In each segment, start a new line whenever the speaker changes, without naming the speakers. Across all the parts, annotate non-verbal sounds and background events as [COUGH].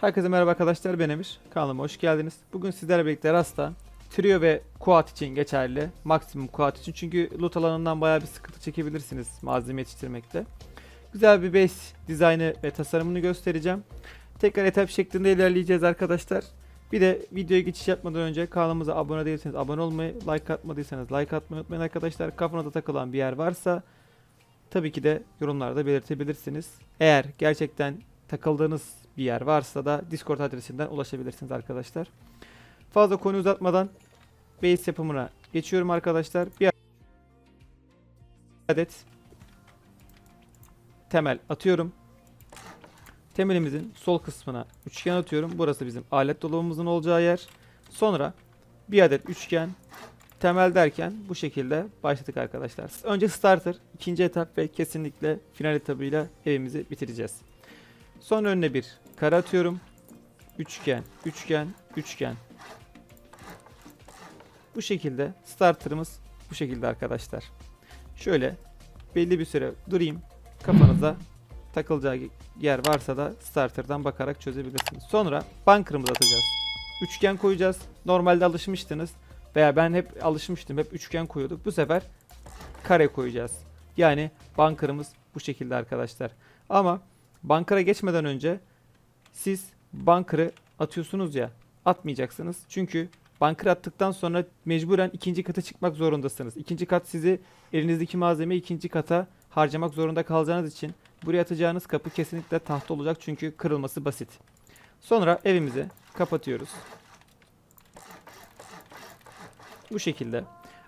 Herkese merhaba arkadaşlar ben Emir. Kanalıma hoş geldiniz. Bugün sizlerle birlikte Rasta Trio ve Quad için geçerli. Maksimum Quad için. Çünkü loot alanından bayağı bir sıkıntı çekebilirsiniz malzeme yetiştirmekte. Güzel bir base dizaynı ve tasarımını göstereceğim. Tekrar etap şeklinde ilerleyeceğiz arkadaşlar. Bir de videoya geçiş yapmadan önce kanalımıza abone değilseniz abone olmayı, like atmadıysanız like atmayı unutmayın arkadaşlar. Kafanıza takılan bir yer varsa tabii ki de yorumlarda belirtebilirsiniz. Eğer gerçekten takıldığınız bir yer varsa da Discord adresinden ulaşabilirsiniz arkadaşlar. Fazla konu uzatmadan base yapımına geçiyorum arkadaşlar. Bir adet temel atıyorum. Temelimizin sol kısmına üçgen atıyorum. Burası bizim alet dolabımızın olacağı yer. Sonra bir adet üçgen temel derken bu şekilde başladık arkadaşlar. Önce starter, ikinci etap ve kesinlikle final etabıyla evimizi bitireceğiz. Son önüne bir kare atıyorum. Üçgen, üçgen, üçgen. Bu şekilde starterımız bu şekilde arkadaşlar. Şöyle belli bir süre durayım. Kafanıza takılacağı yer varsa da starterdan bakarak çözebilirsiniz. Sonra bunker'ımızı atacağız. Üçgen koyacağız. Normalde alışmıştınız veya ben hep alışmıştım. Hep üçgen koyuyorduk. Bu sefer kare koyacağız. Yani bunker'ımız bu şekilde arkadaşlar. Ama Bankara geçmeden önce siz banker'ı atıyorsunuz ya atmayacaksınız. Çünkü banker attıktan sonra mecburen ikinci kata çıkmak zorundasınız. İkinci kat sizi elinizdeki malzemeyi ikinci kata harcamak zorunda kalacağınız için buraya atacağınız kapı kesinlikle tahta olacak çünkü kırılması basit. Sonra evimizi kapatıyoruz. Bu şekilde.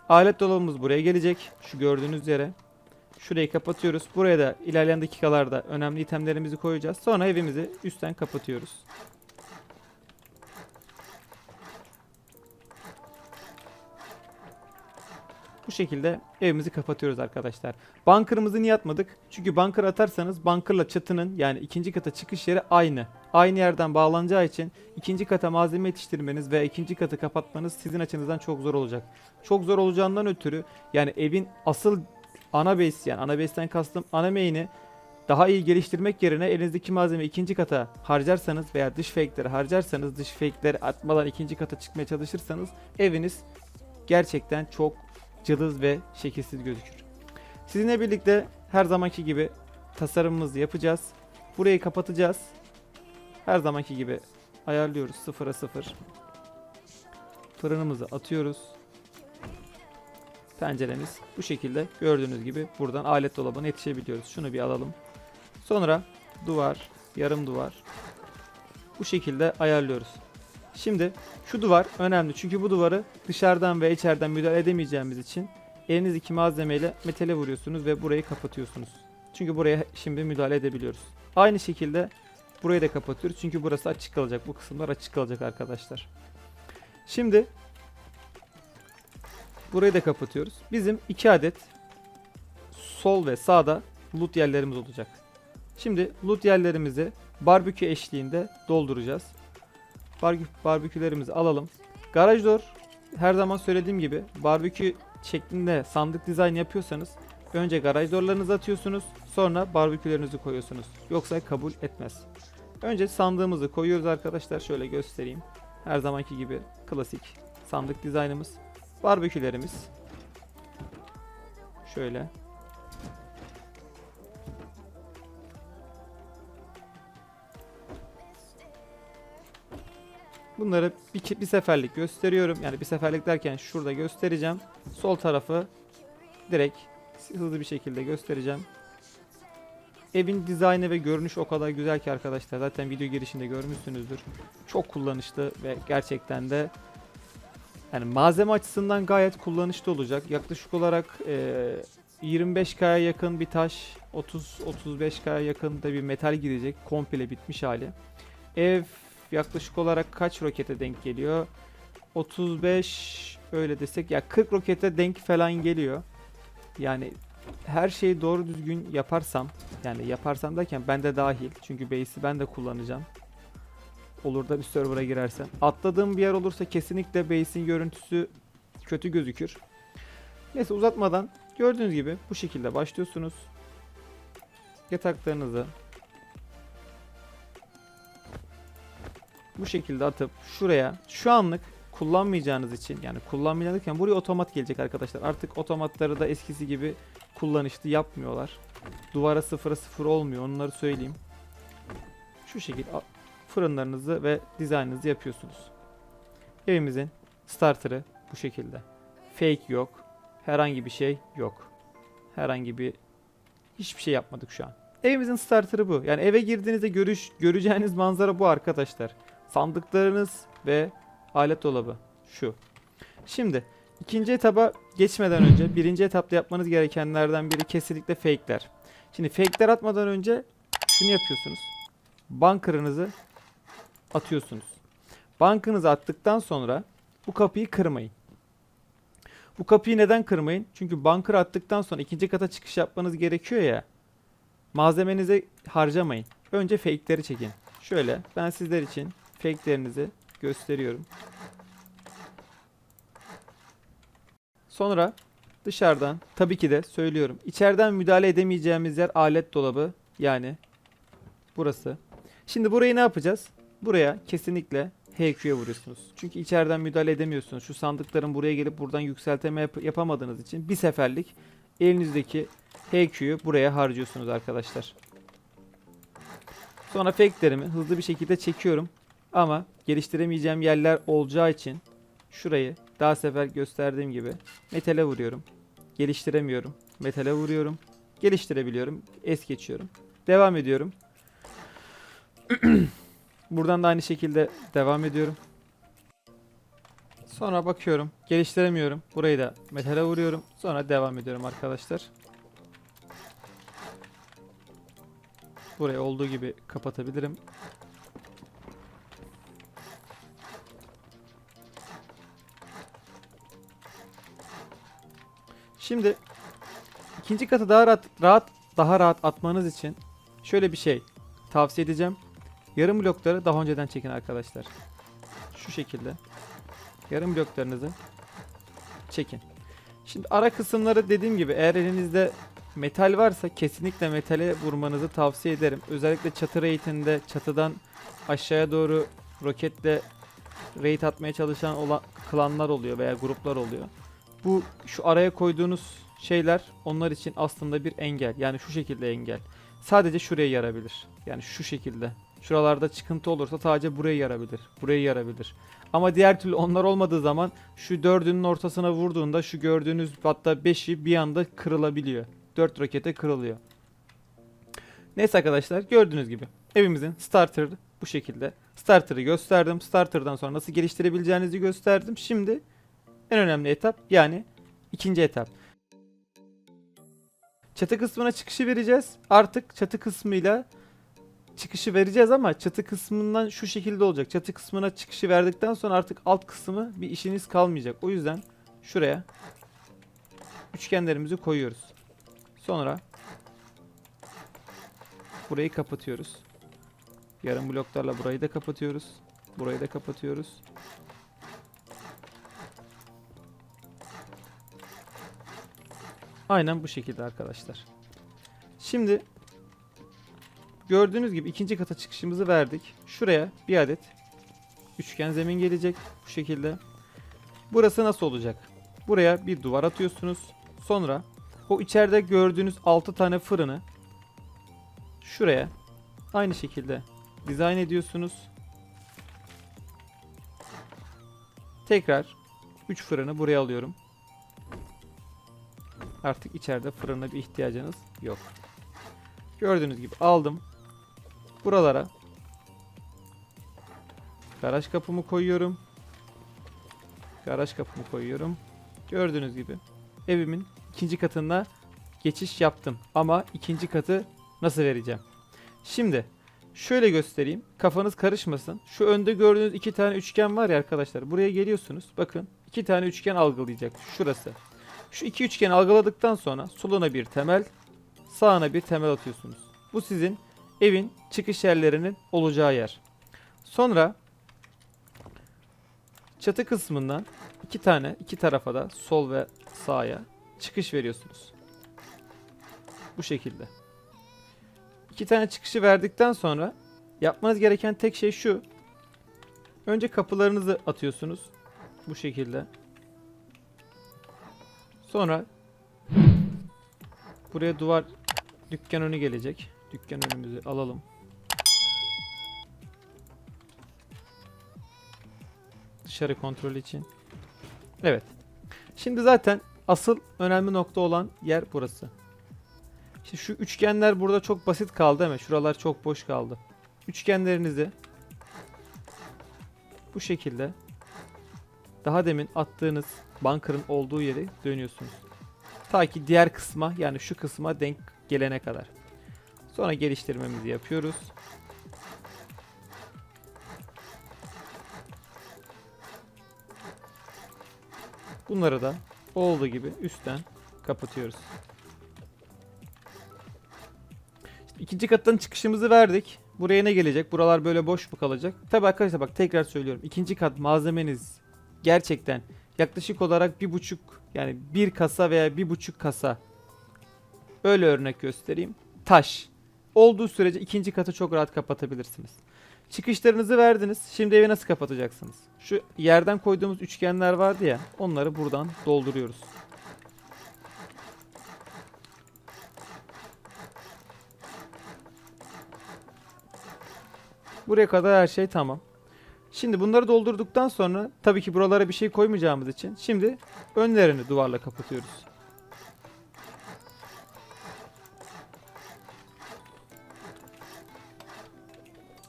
Alet dolabımız buraya gelecek. Şu gördüğünüz yere. Şurayı kapatıyoruz. Buraya da ilerleyen dakikalarda önemli itemlerimizi koyacağız. Sonra evimizi üstten kapatıyoruz. Bu şekilde evimizi kapatıyoruz arkadaşlar. Bunker'ımızı niye atmadık? Çünkü bunker atarsanız bunkerla çatının yani ikinci kata çıkış yeri aynı. Aynı yerden bağlanacağı için ikinci kata malzeme yetiştirmeniz ve ikinci katı kapatmanız sizin açınızdan çok zor olacak. Çok zor olacağından ötürü yani evin asıl ana base yani ana base'ten kastım ana main'i daha iyi geliştirmek yerine elinizdeki malzeme ikinci kata harcarsanız veya dış fake'leri harcarsanız dış fake'leri atmadan ikinci kata çıkmaya çalışırsanız eviniz gerçekten çok cılız ve şekilsiz gözükür. Sizinle birlikte her zamanki gibi tasarımımızı yapacağız. Burayı kapatacağız. Her zamanki gibi ayarlıyoruz sıfıra sıfır. Fırınımızı atıyoruz. Penceremiz bu şekilde gördüğünüz gibi buradan alet dolabına yetişebiliyoruz. Şunu bir alalım. Sonra duvar, yarım duvar. Bu şekilde ayarlıyoruz. Şimdi şu duvar önemli çünkü bu duvarı dışarıdan ve içeriden müdahale edemeyeceğimiz için elinizdeki malzemeyle metale vuruyorsunuz ve burayı kapatıyorsunuz. Çünkü buraya şimdi müdahale edebiliyoruz. Aynı şekilde burayı da kapatıyoruz çünkü burası açık kalacak. Bu kısımlar açık kalacak arkadaşlar. Şimdi burayı da kapatıyoruz. Bizim iki adet sol ve sağda loot yerlerimiz olacak. Şimdi loot yerlerimizi barbekü eşliğinde dolduracağız. Barbekü, barbekülerimizi alalım. Garaj door her zaman söylediğim gibi barbekü şeklinde sandık dizayn yapıyorsanız önce garaj doorlarınızı atıyorsunuz sonra barbekülerinizi koyuyorsunuz. Yoksa kabul etmez. Önce sandığımızı koyuyoruz arkadaşlar. Şöyle göstereyim. Her zamanki gibi klasik sandık dizaynımız. Barbekülerimiz. Şöyle. Bunları bir, bir seferlik gösteriyorum. Yani bir seferlik derken şurada göstereceğim. Sol tarafı direkt hızlı bir şekilde göstereceğim. Evin dizaynı ve görünüş o kadar güzel ki arkadaşlar. Zaten video girişinde görmüşsünüzdür. Çok kullanışlı ve gerçekten de yani malzeme açısından gayet kullanışlı olacak. Yaklaşık olarak eee 25K'ya yakın bir taş, 30-35K'ya yakın da bir metal girecek. Komple bitmiş hali. Ev yaklaşık olarak kaç rokete denk geliyor? 35 öyle desek ya 40 rokete denk falan geliyor. Yani her şeyi doğru düzgün yaparsam yani yaparsam derken ben de dahil çünkü base'i ben de kullanacağım. Olur da bir server'a girersem. Atladığım bir yer olursa kesinlikle base'in görüntüsü kötü gözükür. Neyse uzatmadan gördüğünüz gibi bu şekilde başlıyorsunuz. Yataklarınızı bu şekilde atıp şuraya şu anlık kullanmayacağınız için yani kullanmayacağınızken buraya otomat gelecek arkadaşlar. Artık otomatları da eskisi gibi kullanışlı yapmıyorlar. Duvara sıfıra sıfır olmuyor onları söyleyeyim. Şu şekilde fırınlarınızı ve dizaynınızı yapıyorsunuz. Evimizin starterı bu şekilde. Fake yok. Herhangi bir şey yok. Herhangi bir hiçbir şey yapmadık şu an. Evimizin starterı bu. Yani eve girdiğinizde görüş göreceğiniz manzara bu arkadaşlar. Sandıklarınız ve alet dolabı şu. Şimdi ikinci etaba geçmeden önce birinci etapta yapmanız gerekenlerden biri kesinlikle fake'ler. Şimdi fake'ler atmadan önce şunu yapıyorsunuz. Bunker'ınızı atıyorsunuz. Bankınızı attıktan sonra bu kapıyı kırmayın. Bu kapıyı neden kırmayın? Çünkü bunker attıktan sonra ikinci kata çıkış yapmanız gerekiyor ya. Malzemenizi harcamayın. Önce fake'leri çekin. Şöyle ben sizler için fake'lerinizi gösteriyorum. Sonra dışarıdan tabii ki de söylüyorum. İçeriden müdahale edemeyeceğimiz yer alet dolabı. Yani burası. Şimdi burayı ne yapacağız? Buraya kesinlikle HQ'ye vuruyorsunuz. Çünkü içeriden müdahale edemiyorsunuz. Şu sandıkların buraya gelip buradan yükseltme yap- yapamadığınız için bir seferlik elinizdeki HQ'yu buraya harcıyorsunuz arkadaşlar. Sonra fake'lerimi hızlı bir şekilde çekiyorum. Ama geliştiremeyeceğim yerler olacağı için şurayı daha sefer gösterdiğim gibi metale vuruyorum. Geliştiremiyorum. Metale vuruyorum. Geliştirebiliyorum. Es geçiyorum. Devam ediyorum. [CLEARS THROAT] Buradan da aynı şekilde devam ediyorum. Sonra bakıyorum. Geliştiremiyorum. Burayı da metale vuruyorum. Sonra devam ediyorum arkadaşlar. Burayı olduğu gibi kapatabilirim. Şimdi ikinci katı daha rahat, rahat daha rahat atmanız için şöyle bir şey tavsiye edeceğim. Yarım blokları daha önceden çekin arkadaşlar. Şu şekilde. Yarım bloklarınızı çekin. Şimdi ara kısımları dediğim gibi eğer elinizde metal varsa kesinlikle metale vurmanızı tavsiye ederim. Özellikle çatı raid'inde çatıdan aşağıya doğru roketle raid atmaya çalışan olan klanlar oluyor veya gruplar oluyor. Bu şu araya koyduğunuz şeyler onlar için aslında bir engel. Yani şu şekilde engel. Sadece şuraya yarabilir. Yani şu şekilde. Şuralarda çıkıntı olursa sadece buraya yarabilir. Buraya yarabilir. Ama diğer türlü onlar olmadığı zaman şu dördünün ortasına vurduğunda şu gördüğünüz hatta beşi bir anda kırılabiliyor. Dört rokete kırılıyor. Neyse arkadaşlar gördüğünüz gibi evimizin starter bu şekilde. Starter'ı gösterdim. Starter'dan sonra nasıl geliştirebileceğinizi gösterdim. Şimdi en önemli etap yani ikinci etap. Çatı kısmına çıkışı vereceğiz. Artık çatı kısmıyla çıkışı vereceğiz ama çatı kısmından şu şekilde olacak. Çatı kısmına çıkışı verdikten sonra artık alt kısmı bir işiniz kalmayacak. O yüzden şuraya üçgenlerimizi koyuyoruz. Sonra burayı kapatıyoruz. Yarım bloklarla burayı da kapatıyoruz. Burayı da kapatıyoruz. Aynen bu şekilde arkadaşlar. Şimdi gördüğünüz gibi ikinci kata çıkışımızı verdik. Şuraya bir adet üçgen zemin gelecek bu şekilde. Burası nasıl olacak? Buraya bir duvar atıyorsunuz. Sonra o içeride gördüğünüz 6 tane fırını şuraya aynı şekilde dizayn ediyorsunuz. Tekrar 3 fırını buraya alıyorum. Artık içeride fırına bir ihtiyacınız yok. Gördüğünüz gibi aldım. Buralara garaj kapımı koyuyorum. Garaj kapımı koyuyorum. Gördüğünüz gibi evimin ikinci katına geçiş yaptım. Ama ikinci katı nasıl vereceğim? Şimdi şöyle göstereyim. Kafanız karışmasın. Şu önde gördüğünüz iki tane üçgen var ya arkadaşlar. Buraya geliyorsunuz. Bakın iki tane üçgen algılayacak. Şurası. Şu iki üçgeni algıladıktan sonra soluna bir temel, sağına bir temel atıyorsunuz. Bu sizin evin çıkış yerlerinin olacağı yer. Sonra çatı kısmından iki tane iki tarafa da sol ve sağa çıkış veriyorsunuz. Bu şekilde. İki tane çıkışı verdikten sonra yapmanız gereken tek şey şu. Önce kapılarınızı atıyorsunuz. Bu şekilde. Sonra buraya duvar dükkan önü gelecek. Dükkan önümüzü alalım. Dışarı kontrol için. Evet. Şimdi zaten asıl önemli nokta olan yer burası. Şimdi şu üçgenler burada çok basit kaldı mi? Şuralar çok boş kaldı. Üçgenlerinizi bu şekilde daha demin attığınız bunker'ın olduğu yere dönüyorsunuz. Ta ki diğer kısma yani şu kısma denk gelene kadar. Sonra geliştirmemizi yapıyoruz. Bunları da olduğu gibi üstten kapatıyoruz. İşte ikinci kattan çıkışımızı verdik. Buraya ne gelecek? Buralar böyle boş mu kalacak? Tabi arkadaşlar bak tekrar söylüyorum. İkinci kat malzemeniz gerçekten yaklaşık olarak bir buçuk yani bir kasa veya bir buçuk kasa öyle örnek göstereyim. Taş. Olduğu sürece ikinci katı çok rahat kapatabilirsiniz. Çıkışlarınızı verdiniz. Şimdi evi nasıl kapatacaksınız? Şu yerden koyduğumuz üçgenler vardı ya. Onları buradan dolduruyoruz. Buraya kadar her şey tamam. Şimdi bunları doldurduktan sonra tabii ki buralara bir şey koymayacağımız için şimdi önlerini duvarla kapatıyoruz.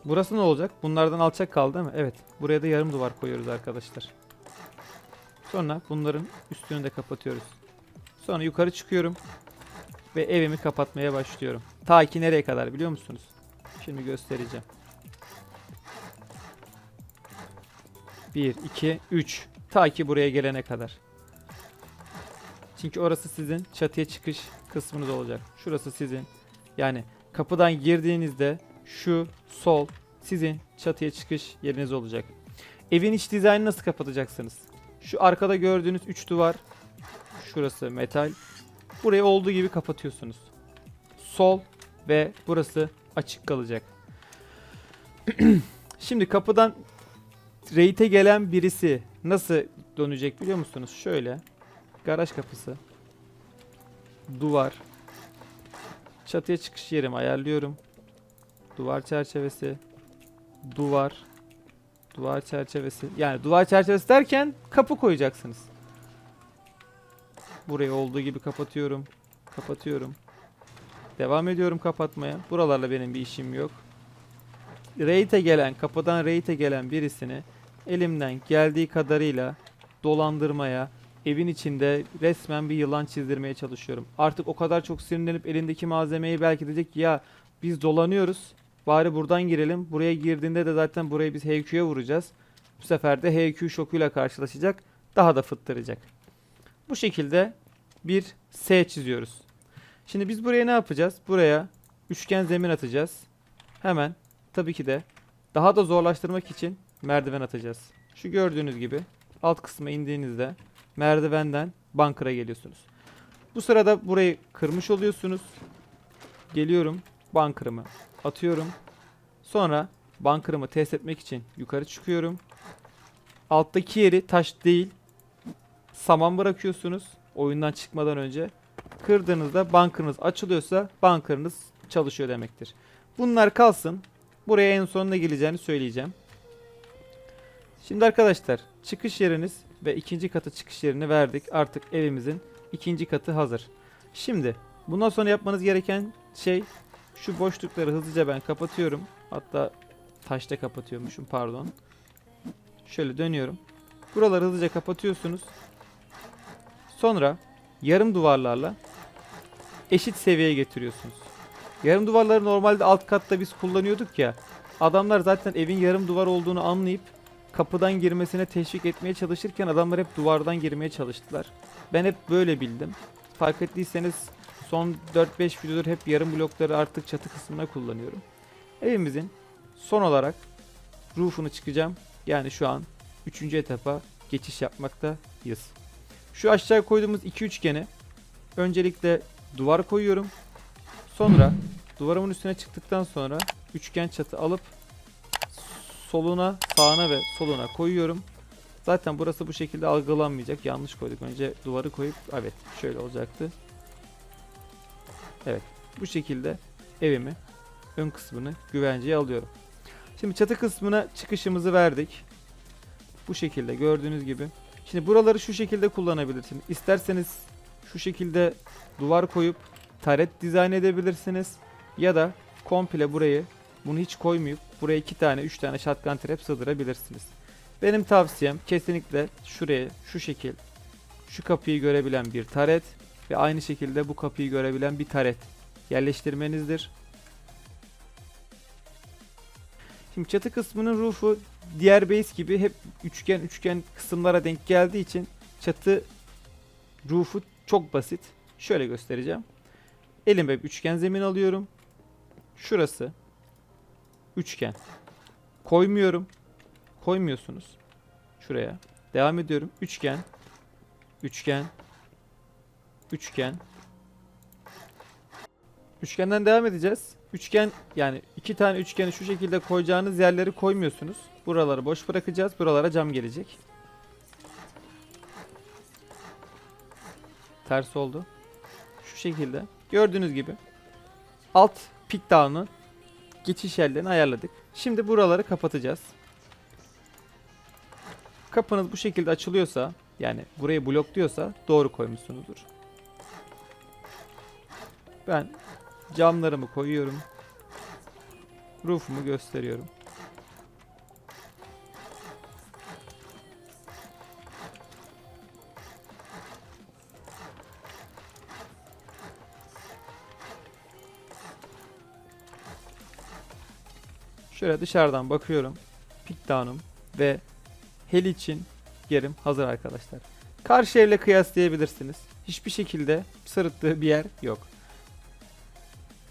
Burası ne olacak? Bunlardan alçak kaldı değil mi? Evet. Buraya da yarım duvar koyuyoruz arkadaşlar. Sonra bunların üstünü de kapatıyoruz. Sonra yukarı çıkıyorum. Ve evimi kapatmaya başlıyorum. Ta ki nereye kadar biliyor musunuz? Şimdi göstereceğim. 1, 2, 3. Ta ki buraya gelene kadar. Çünkü orası sizin çatıya çıkış kısmınız olacak. Şurası sizin. Yani kapıdan girdiğinizde şu sol sizin çatıya çıkış yeriniz olacak. Evin iç dizaynını nasıl kapatacaksınız? Şu arkada gördüğünüz 3 duvar. Şurası metal. Burayı olduğu gibi kapatıyorsunuz. Sol ve burası açık kalacak. [CLEARS THROAT] Şimdi kapıdan rate'e gelen birisi nasıl dönecek biliyor musunuz? Şöyle. Garaj kapısı. Duvar. Çatıya çıkış yerimi ayarlıyorum. Duvar çerçevesi. Duvar. Duvar çerçevesi. Yani duvar çerçevesi derken kapı koyacaksınız. Burayı olduğu gibi kapatıyorum. Kapatıyorum. Devam ediyorum kapatmaya. Buralarla benim bir işim yok. Rate'e gelen, kapıdan rate'e gelen birisini elimden geldiği kadarıyla dolandırmaya, evin içinde resmen bir yılan çizdirmeye çalışıyorum. Artık o kadar çok sinirlenip elindeki malzemeyi belki diyecek ya biz dolanıyoruz. Bari buradan girelim. Buraya girdiğinde de zaten burayı biz HQ'ya vuracağız. Bu sefer de HQ şokuyla karşılaşacak. Daha da fıttıracak. Bu şekilde bir S çiziyoruz. Şimdi biz buraya ne yapacağız? Buraya üçgen zemin atacağız. Hemen tabii ki de daha da zorlaştırmak için merdiven atacağız. Şu gördüğünüz gibi alt kısma indiğinizde merdivenden bunker'a geliyorsunuz. Bu sırada burayı kırmış oluyorsunuz. Geliyorum bunker'ımı atıyorum. Sonra bunker'ımı test etmek için yukarı çıkıyorum. Alttaki yeri taş değil saman bırakıyorsunuz oyundan çıkmadan önce. Kırdığınızda bunker'ınız açılıyorsa bunker'ınız çalışıyor demektir. Bunlar kalsın. Buraya en son ne geleceğini söyleyeceğim. Şimdi arkadaşlar çıkış yeriniz ve ikinci katı çıkış yerini verdik. Artık evimizin ikinci katı hazır. Şimdi bundan sonra yapmanız gereken şey şu boşlukları hızlıca ben kapatıyorum. Hatta taşta kapatıyormuşum pardon. Şöyle dönüyorum. Buraları hızlıca kapatıyorsunuz. Sonra yarım duvarlarla eşit seviyeye getiriyorsunuz. Yarım duvarları normalde alt katta biz kullanıyorduk ya. Adamlar zaten evin yarım duvar olduğunu anlayıp kapıdan girmesine teşvik etmeye çalışırken adamlar hep duvardan girmeye çalıştılar. Ben hep böyle bildim. Fark ettiyseniz son 4-5 videodur hep yarım blokları artık çatı kısmına kullanıyorum. Evimizin son olarak roof'unu çıkacağım. Yani şu an 3. etapa geçiş yapmaktayız. Şu aşağı koyduğumuz iki üçgeni öncelikle duvar koyuyorum. Sonra duvarımın üstüne çıktıktan sonra üçgen çatı alıp soluna, sağına ve soluna koyuyorum. Zaten burası bu şekilde algılanmayacak. Yanlış koyduk. Önce duvarı koyup evet şöyle olacaktı. Evet. Bu şekilde evimi ön kısmını güvenceye alıyorum. Şimdi çatı kısmına çıkışımızı verdik. Bu şekilde gördüğünüz gibi. Şimdi buraları şu şekilde kullanabilirsiniz. İsterseniz şu şekilde duvar koyup taret dizayn edebilirsiniz. Ya da komple burayı bunu hiç koymayıp buraya iki tane üç tane shotgun trap sığdırabilirsiniz. Benim tavsiyem kesinlikle şuraya şu şekil şu kapıyı görebilen bir taret ve aynı şekilde bu kapıyı görebilen bir taret yerleştirmenizdir. Şimdi çatı kısmının roof'u diğer base gibi hep üçgen üçgen kısımlara denk geldiği için çatı roof'u çok basit. Şöyle göstereceğim. Elime bir üçgen zemin alıyorum. Şurası üçgen. Koymuyorum. Koymuyorsunuz. Şuraya. Devam ediyorum. Üçgen. Üçgen. Üçgen. Üçgenden devam edeceğiz. Üçgen yani iki tane üçgeni şu şekilde koyacağınız yerleri koymuyorsunuz. Buraları boş bırakacağız. Buralara cam gelecek. Ters oldu. Şu şekilde. Gördüğünüz gibi. Alt pik down'ı geçiş yerlerini ayarladık. Şimdi buraları kapatacağız. Kapınız bu şekilde açılıyorsa yani burayı blokluyorsa doğru koymuşsunuzdur. Ben camlarımı koyuyorum. Roof'umu gösteriyorum. Şöyle dışarıdan bakıyorum. Pick down'um ve hel için yerim hazır arkadaşlar. Karşı evle kıyaslayabilirsiniz. Hiçbir şekilde sırıttığı bir yer yok.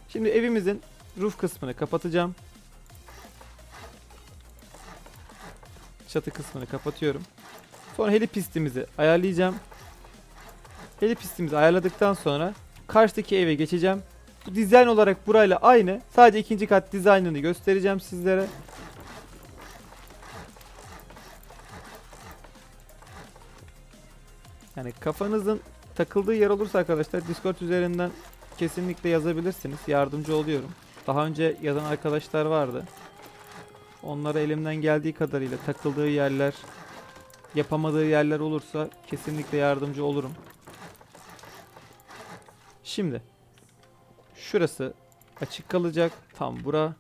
Şimdi evimizin roof kısmını kapatacağım. Çatı kısmını kapatıyorum. Sonra heli pistimizi ayarlayacağım. Heli pistimizi ayarladıktan sonra karşıdaki eve geçeceğim. Bu dizayn olarak burayla aynı. Sadece ikinci kat dizaynını göstereceğim sizlere. Yani kafanızın takıldığı yer olursa arkadaşlar Discord üzerinden kesinlikle yazabilirsiniz. Yardımcı oluyorum. Daha önce yazan arkadaşlar vardı. Onlara elimden geldiği kadarıyla takıldığı yerler, yapamadığı yerler olursa kesinlikle yardımcı olurum. Şimdi şurası açık kalacak. Tam bura.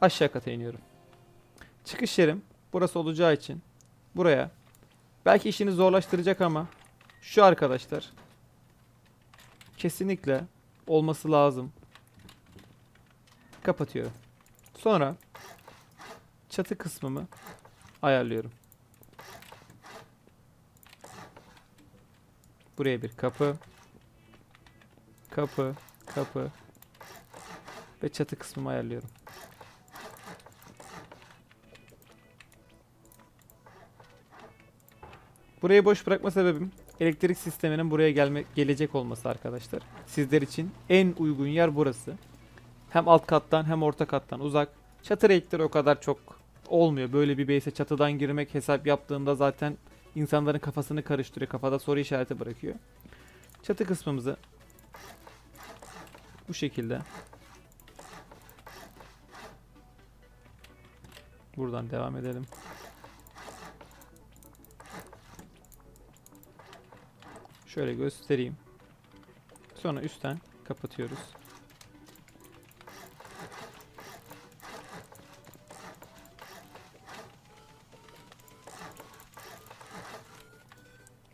Aşağı kata iniyorum. Çıkış yerim burası olacağı için buraya belki işini zorlaştıracak ama şu arkadaşlar kesinlikle olması lazım. Kapatıyorum. Sonra çatı kısmımı ayarlıyorum. Buraya bir kapı, kapı, kapı ve çatı kısmımı ayarlıyorum. Burayı boş bırakma sebebim elektrik sisteminin buraya gelme gelecek olması arkadaşlar. Sizler için en uygun yer burası. Hem alt kattan hem orta kattan uzak. Çatı renkleri o kadar çok olmuyor. Böyle bir base'e çatıdan girmek hesap yaptığında zaten insanların kafasını karıştırıyor. Kafada soru işareti bırakıyor. Çatı kısmımızı bu şekilde buradan devam edelim. Şöyle göstereyim. Sonra üstten kapatıyoruz.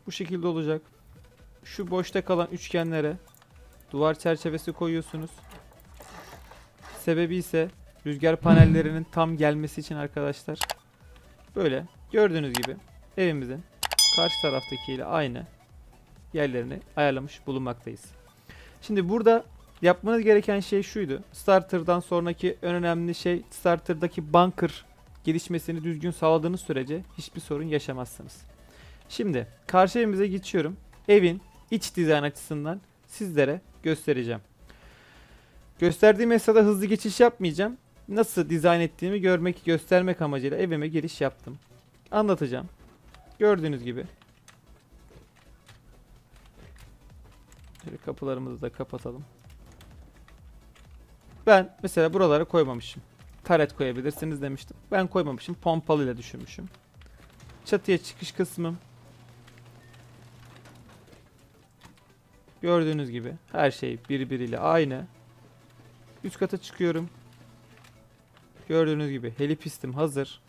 Bu şekilde olacak. Şu boşta kalan üçgenlere duvar çerçevesi koyuyorsunuz. Sebebi ise rüzgar panellerinin tam gelmesi için arkadaşlar. Böyle gördüğünüz gibi evimizin karşı taraftakiyle aynı yerlerini ayarlamış bulunmaktayız. Şimdi burada yapmanız gereken şey şuydu. Starter'dan sonraki en önemli şey Starter'daki bunker gelişmesini düzgün sağladığınız sürece hiçbir sorun yaşamazsınız. Şimdi karşı evimize geçiyorum. Evin iç dizayn açısından sizlere göstereceğim. Gösterdiğim esnada hızlı geçiş yapmayacağım. nasıl dizayn ettiğimi görmek, göstermek amacıyla evime giriş yaptım. Anlatacağım. Gördüğünüz gibi. Şöyle kapılarımızı da kapatalım. Ben mesela buralara koymamışım. Taret koyabilirsiniz demiştim. Ben koymamışım. Pompalıyla düşünmüşüm. Çatıya çıkış kısmım. Gördüğünüz gibi her şey birbiriyle aynı. Üst kata çıkıyorum. Gördüğünüz gibi helipistim hazır.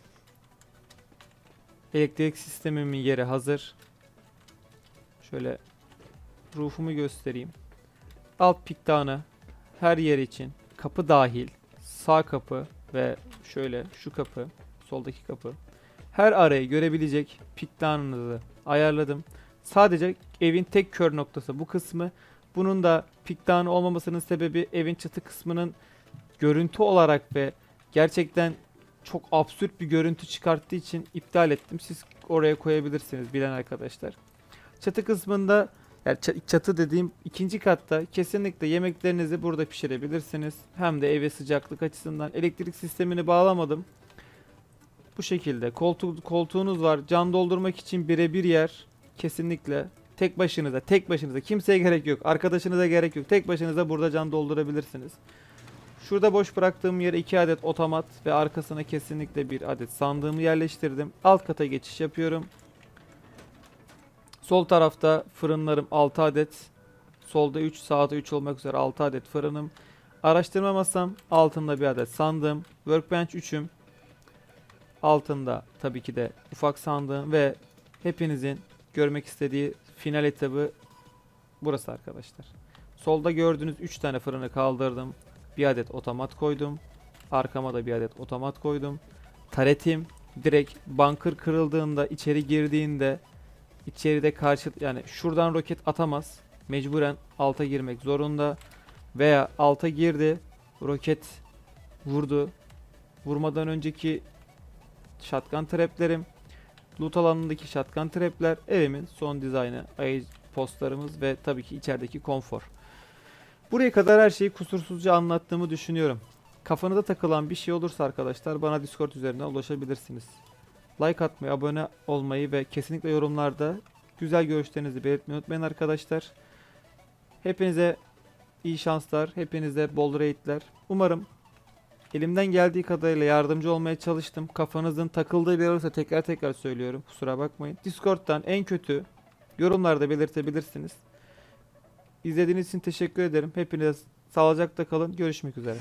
Elektrik sistemimin yeri hazır. Şöyle roofumu göstereyim. Alt piktanı her yer için kapı dahil sağ kapı ve şöyle şu kapı soldaki kapı her arayı görebilecek piktanınızı ayarladım. Sadece evin tek kör noktası bu kısmı. Bunun da piktanı olmamasının sebebi evin çatı kısmının görüntü olarak ve gerçekten çok absürt bir görüntü çıkarttığı için iptal ettim. Siz oraya koyabilirsiniz bilen arkadaşlar. Çatı kısmında yani ça- çatı dediğim ikinci katta kesinlikle yemeklerinizi burada pişirebilirsiniz. Hem de eve sıcaklık açısından elektrik sistemini bağlamadım. Bu şekilde koltuk koltuğunuz var. Can doldurmak için birebir yer. Kesinlikle tek başınıza, tek başınıza kimseye gerek yok. Arkadaşınıza gerek yok. Tek başınıza burada can doldurabilirsiniz. Şurada boş bıraktığım yere 2 adet otomat ve arkasına kesinlikle bir adet sandığımı yerleştirdim. Alt kata geçiş yapıyorum. Sol tarafta fırınlarım 6 adet. Solda 3, sağda 3 olmak üzere 6 adet fırınım. Araştırma masam altında bir adet sandığım. Workbench 3'üm. Altında tabii ki de ufak sandığım ve hepinizin görmek istediği final etabı burası arkadaşlar. Solda gördüğünüz 3 tane fırını kaldırdım. Bir adet otomat koydum. Arkama da bir adet otomat koydum. Taretim direkt bunker kırıldığında içeri girdiğinde içeride karşı yani şuradan roket atamaz. Mecburen alta girmek zorunda. Veya alta girdi. Roket vurdu. Vurmadan önceki shotgun traplerim. Loot alanındaki shotgun trapler. Evimin son dizaynı. Ayı postlarımız ve tabii ki içerideki konfor. Buraya kadar her şeyi kusursuzca anlattığımı düşünüyorum. Kafanıza takılan bir şey olursa arkadaşlar bana Discord üzerinden ulaşabilirsiniz. Like atmayı, abone olmayı ve kesinlikle yorumlarda güzel görüşlerinizi belirtmeyi unutmayın arkadaşlar. Hepinize iyi şanslar, hepinize bol raidler. Umarım elimden geldiği kadarıyla yardımcı olmaya çalıştım. Kafanızın takıldığı bir olursa tekrar tekrar söylüyorum. Kusura bakmayın. Discord'dan en kötü yorumlarda belirtebilirsiniz. İzlediğiniz için teşekkür ederim. Hepiniz sağlıcakla kalın. Görüşmek üzere.